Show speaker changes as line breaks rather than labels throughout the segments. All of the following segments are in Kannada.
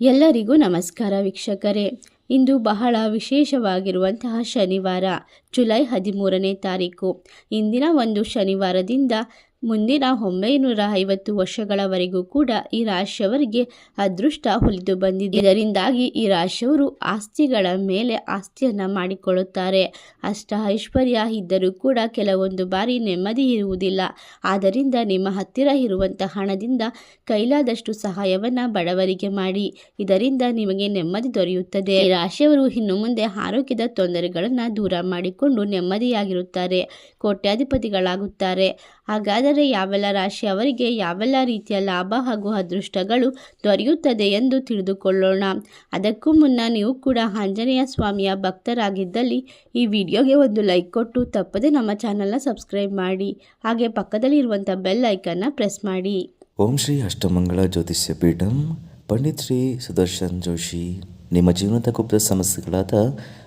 ಎಲ್ಲರಿಗೂ ನಮಸ್ಕಾರ ವೀಕ್ಷಕರೇ. ಇಂದು ಬಹಳ ವಿಶೇಷವಾಗಿರುವಂತಹ ಶನಿವಾರ ಜುಲೈ ಹದಿಮೂರನೇ ತಾರೀಕು. ಇಂದಿನ ಒಂದು ಶನಿವಾರದಿಂದ ಮುಂದಿನ ಒಂಬೈನೂರ ಐವತ್ತು ವರ್ಷಗಳವರೆಗೂ ಕೂಡ ಈ ರಾಶಿಯವರಿಗೆ ಅದೃಷ್ಟ ಹೊಲಿದು ಬಂದಿದೆ. ಇದರಿಂದಾಗಿ ಈ ರಾಶಿಯವರು ಆಸ್ತಿಗಳ ಮೇಲೆ ಆಸ್ತಿಯನ್ನು ಮಾಡಿಕೊಳ್ಳುತ್ತಾರೆ. ಅಷ್ಟ ಐಶ್ವರ್ಯ ಇದ್ದರೂ ಕೂಡ ಕೆಲವೊಂದು ಬಾರಿ ನೆಮ್ಮದಿ ಇರುವುದಿಲ್ಲ. ಆದ್ದರಿಂದ ನಿಮ್ಮ ಹತ್ತಿರ ಇರುವಂತಹ ಹಣದಿಂದ ಕೈಲಾದಷ್ಟು ಸಹಾಯವನ್ನು ಬಡವರಿಗೆ ಮಾಡಿ. ಇದರಿಂದ ನಿಮಗೆ ನೆಮ್ಮದಿ ದೊರೆಯುತ್ತದೆ. ಈ ರಾಶಿಯವರು ಇನ್ನು ಮುಂದೆ ಆರೋಗ್ಯದ ತೊಂದರೆಗಳನ್ನು ದೂರ ಮಾಡಿಕೊಂಡು ನೆಮ್ಮದಿಯಾಗಿರುತ್ತಾರೆ. ಕೋಟ್ಯಾಧಿಪತಿಗಳಾಗುತ್ತಾರೆ. ಹಾಗಾದರೆ ಯಾವೆಲ್ಲ ರಾಶಿ ಅವರಿಗೆ ಯಾವೆಲ್ಲ ರೀತಿಯ ಲಾಭ ಹಾಗೂ ಅದೃಷ್ಟಗಳು ದೊರೆಯುತ್ತದೆ ಎಂದು ತಿಳಿದುಕೊಳ್ಳೋಣ. ಅದಕ್ಕೂ ಮುನ್ನ ನೀವು ಕೂಡ ಆಂಜನೇಯ ಸ್ವಾಮಿಯ ಭಕ್ತರಾಗಿದ್ದಲ್ಲಿ ಈ ವಿಡಿಯೋಗೆ ಒಂದು ಲೈಕ್ ಕೊಟ್ಟು ತಪ್ಪದೆ ನಮ್ಮ ಚಾನಲ್ನ ಸಬ್ಸ್ಕ್ರೈಬ್ ಮಾಡಿ, ಹಾಗೆ ಪಕ್ಕದಲ್ಲಿ ಇರುವಂಥ ಬೆಲ್ ಐಕನ್ನ ಪ್ರೆಸ್ ಮಾಡಿ.
ಓಂ ಶ್ರೀ ಅಷ್ಟಮಂಗಳ ಜ್ಯೋತಿಷ್ಯ ಪೀಠಂ, ಪಂಡಿತ್ ಶ್ರೀ ಸುದರ್ಶನ್ ಜೋಶಿ. ನಿಮ್ಮ ಜೀವನದ ಗುಪ್ತ ಸಮಸ್ಯೆಗಳಾದ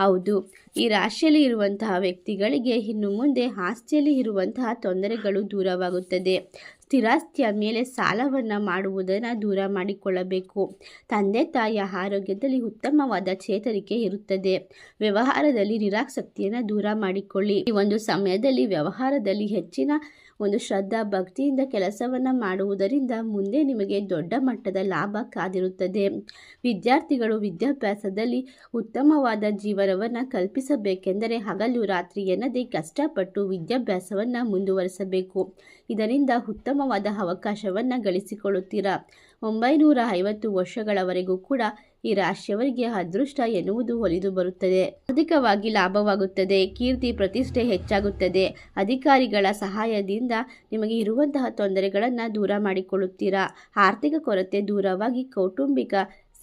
ಹೌದು. ಈ ರಾಶಿಯಲ್ಲಿ ಇರುವಂತಹ ವ್ಯಕ್ತಿಗಳಿಗೆ ಇನ್ನು ಮುಂದೆ ಆಸ್ತಿಯಲ್ಲಿ ಇರುವಂತಹ ತೊಂದರೆಗಳು ದೂರವಾಗುತ್ತದೆ. ಸ್ಥಿರಾಸ್ತಿಯ ಮೇಲೆ ಸಾಲವನ್ನು ಮಾಡುವುದನ್ನು ದೂರ ಮಾಡಿಕೊಳ್ಳಬೇಕು. ತಂದೆ ತಾಯಿಯ ಆರೋಗ್ಯದಲ್ಲಿ ಉತ್ತಮವಾದ ಚೇತರಿಕೆ ಇರುತ್ತದೆ. ವ್ಯವಹಾರದಲ್ಲಿ ನಿರಾಸಕ್ತಿಯನ್ನು ದೂರ ಮಾಡಿಕೊಳ್ಳಿ. ಈ ಒಂದು ಸಮಯದಲ್ಲಿ ವ್ಯವಹಾರದಲ್ಲಿ ಹೆಚ್ಚಿನ ಒಂದು ಶ್ರದ್ಧಾ ಭಕ್ತಿಯಿಂದ ಕೆಲಸವನ್ನು ಮಾಡುವುದರಿಂದ ಮುಂದೆ ನಿಮಗೆ ದೊಡ್ಡ ಮಟ್ಟದ ಲಾಭ ಕಾದಿರುತ್ತದೆ. ವಿದ್ಯಾರ್ಥಿಗಳು ವಿದ್ಯಾಭ್ಯಾಸದಲ್ಲಿ ಉತ್ತಮವಾದ ಜೀವನವನ್ನು ಕಲ್ಪಿಸಬೇಕೆಂದರೆ ಹಗಲು ರಾತ್ರಿ ಎನ್ನದೇ ಕಷ್ಟಪಟ್ಟು ವಿದ್ಯಾಭ್ಯಾಸವನ್ನು ಮುಂದುವರಿಸಬೇಕು. ಇದರಿಂದ ಉತ್ತಮವಾದ ಅವಕಾಶವನ್ನು ಗಳಿಸಿಕೊಳ್ಳುತ್ತೀರಾ? ಒಂಬೈನೂರ ಐವತ್ತು ವರ್ಷಗಳವರೆಗೂ ಕೂಡ ಈ ರಾಶಿಯವರಿಗೆ ಅದೃಷ್ಟ ಎನ್ನುವುದು ಒಲಿದು ಬರುತ್ತದೆ. ಅಧಿಕವಾಗಿ ಲಾಭವಾಗುತ್ತದೆ, ಕೀರ್ತಿ, ಪ್ರತಿಷ್ಠೆ ಹೆಚ್ಚಾಗುತ್ತದೆ. ಅಧಿಕಾರಿಗಳ ಸಹಾಯದಿಂದ ನಿಮಗೆ ಇರುವಂತಹ ತೊಂದರೆಗಳನ್ನು ದೂರ ಮಾಡಿಕೊಳ್ಳುತ್ತೀರಾ? ಆರ್ಥಿಕ ಕೊರತೆ ದೂರವಾಗಿ ಕೌಟುಂಬಿಕ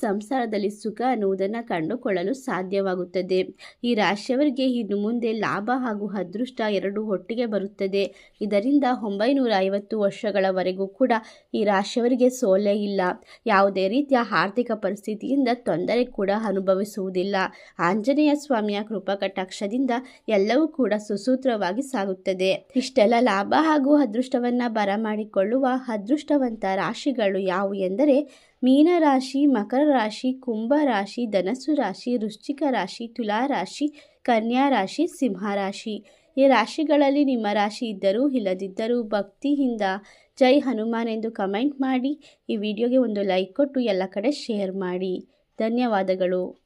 ಸಂಸಾರದಲ್ಲಿ ಸುಖ ಅನ್ನುವುದನ್ನು ಕಂಡುಕೊಳ್ಳಲು ಸಾಧ್ಯವಾಗುತ್ತದೆ. ಈ ರಾಶಿಯವರಿಗೆ ಇನ್ನು ಮುಂದೆ ಲಾಭ ಹಾಗೂ ಅದೃಷ್ಟ ಎರಡು ಒಟ್ಟಿಗೆ ಬರುತ್ತದೆ. ಇದರಿಂದ ಒಂಬೈನೂರ ಐವತ್ತು ವರ್ಷಗಳವರೆಗೂ ಕೂಡ ಈ ರಾಶಿಯವರಿಗೆ ಸೋಲೆ ಇಲ್ಲ. ಯಾವುದೇ ರೀತಿಯ ಆರ್ಥಿಕ ಪರಿಸ್ಥಿತಿಯಿಂದ ತೊಂದರೆ ಕೂಡ ಅನುಭವಿಸುವುದಿಲ್ಲ. ಆಂಜನೇಯ ಸ್ವಾಮಿಯ ಕೃಪಾ ಕಟಾಕ್ಷದಿಂದ ಎಲ್ಲವೂ ಕೂಡ ಸುಸೂತ್ರವಾಗಿ ಸಾಗುತ್ತದೆ. ಇಷ್ಟೆಲ್ಲ ಲಾಭ ಹಾಗೂ ಅದೃಷ್ಟವನ್ನು ಬರಮಾಡಿಕೊಳ್ಳುವ ಅದೃಷ್ಟವಂತ ರಾಶಿಗಳು ಯಾವುವು ಎಂದರೆ ಮೀನರಾಶಿ ಮಕರ ರಾಶಿ ಕುಂಭ ರಾಶಿ ಧನಸ್ಸು ರಾಶಿ ವೃಶ್ಚಿಕ ರಾಶಿ ತುಲಾ ರಾಶಿ ಕನ್ಯಾ ರಾಶಿ ಸಿಂಹ ರಾಶಿ ಈ ರಾಶಿಗಳಲ್ಲಿ ನಿಮ್ಮ ರಾಶಿ ಇದ್ದರೂ ಇಲ್ಲದಿದ್ದರೂ ಭಕ್ತಿಯಿಂದ ಜೈ ಹನುಮಾನ್ ಎಂದು ಕಮೆಂಟ್ ಮಾಡಿ. ಈ ವಿಡಿಯೋಗೆ ಒಂದು ಲೈಕ್ ಕೊಟ್ಟು ಎಲ್ಲ ಕಡೆ ಶೇರ್ ಮಾಡಿ. ಧನ್ಯವಾದಗಳು.